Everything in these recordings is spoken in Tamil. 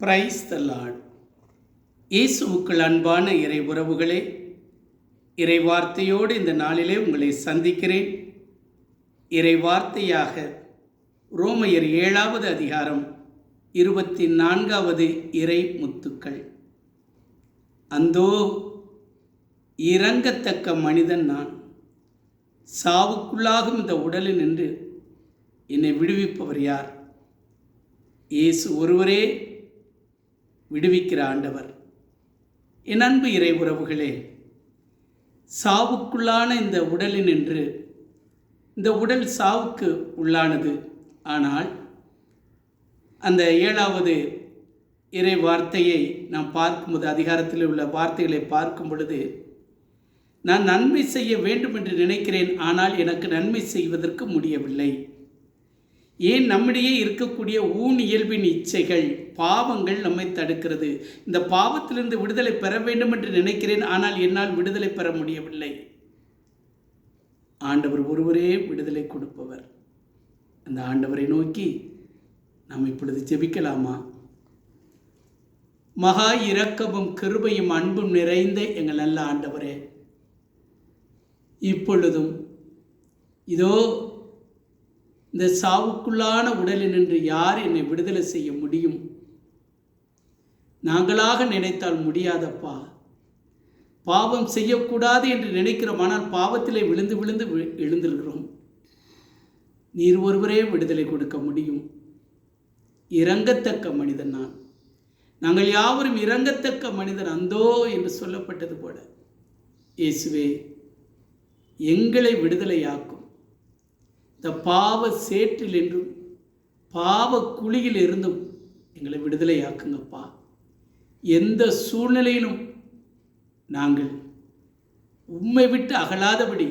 பிரைஸ் த லார்ட் இயேசுவுக்குள் அன்பான இறை உறவுகளே இறை வார்த்தையோடு இந்த நாளிலே உங்களை சந்திக்கிறேன். இறை வார்த்தையாக ரோமையர் ஏழாவது அதிகாரம் இருபத்தி நான்காவது இறை முத்துக்கள். அந்தோ இறங்கத்தக்க மனிதன் நான். சாவுக்குள்ளாகும் இந்த உடலில் நின்று என்னை விடுவிப்பவர் யார்? இயேசு ஒருவரே விடுவிக்கிற ஆண்டவர். என் அன்பு இறை உறவுகளே சாவுக்குள்ளான இந்த உடலின் நின்று இந்த உடல் சாவுக்கு உள்ளானது. ஆனால் அந்த ஏழாவது இறை வார்த்தையை நாம் பார்க்கும்போது அதிகாரத்தில் உள்ள வார்த்தைகளை பார்க்கும் பொழுது நான் நன்மை செய்ய வேண்டும் என்று நினைக்கிறேன் ஆனால் எனக்கு நன்மை செய்வதற்கு முடியவில்லை. ஏன் நம்மிடையே இருக்கக்கூடிய ஊன் இயல்பின் இச்சைகள் பாவங்கள் நம்மை தடுக்கிறது? இந்த பாவத்திலிருந்து விடுதலை பெற வேண்டும் என்று நினைக்கிறேன் ஆனால் என்னால் விடுதலை பெற முடியவில்லை. ஆண்டவர் ஒருவரே விடுதலை கொடுப்பவர். அந்த ஆண்டவரை நோக்கி நாம் இப்பொழுது ஜெபிக்கலாமா? மகா இரக்கமும் கிருபையும் அன்பும் நிறைந்த எங்கள் நல்ல ஆண்டவரே இப்பொழுதும் இதோ இந்த சாவுக்குள்ளான உடலினின்று யார் என்னை விடுதலை செய்ய முடியும்? நாங்களாக நினைத்தால் முடியாதப்பா. பாவம் செய்யக்கூடாது என்று நினைக்கிறோம் ஆனால் பாவத்திலே விழுந்து விழுந்து எழுந்திருக்கிறோம். நீர் ஒருவரே விடுதலை கொடுக்க முடியும். இறங்கத்தக்க மனிதன் நான். நாங்கள் யாவரும் இறங்கத்தக்க மனிதன் அந்தோ என்று சொல்லப்பட்டது போல. இயேசுவே எங்களை விடுதலையாக்கும். இந்த பாவ சேற்றில் என்றும் பாவ குழியில் இருந்தும் எங்களை விடுதலையாக்குங்கப்பா. எந்த சூழ்நிலையிலும் நாங்கள் உம்மை விட்டு அகலாதபடி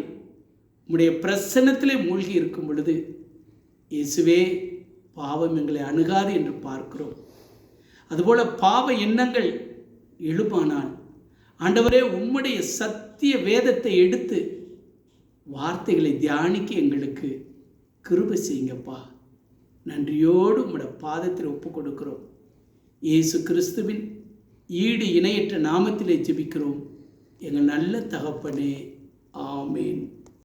உம்முடைய பிரசன்னத்திலே மூழ்கி இருக்கும் பொழுது இயேசுவே பாவம் எங்களை அணுகாது என்று பார்க்கிறோம். அதுபோல பாவ எண்ணங்கள் எழுப்பானால் ஆண்டவரே உம்முடைய சத்திய வேதத்தை எடுத்து வார்த்தைகளை தியானிக்க எங்களுக்கு கிருபை செய்யுங்கப்பா. நன்றியோடு உம்மோட பாதத்தில் ஒப்பு கொடுக்கிறோம் இயேசு கிறிஸ்துவின் ஈடு இணையற்ற நாமத்திலே ஜெபிக்கிறோம். எங்கள் நல்ல தகப்பனே ஆமேன்.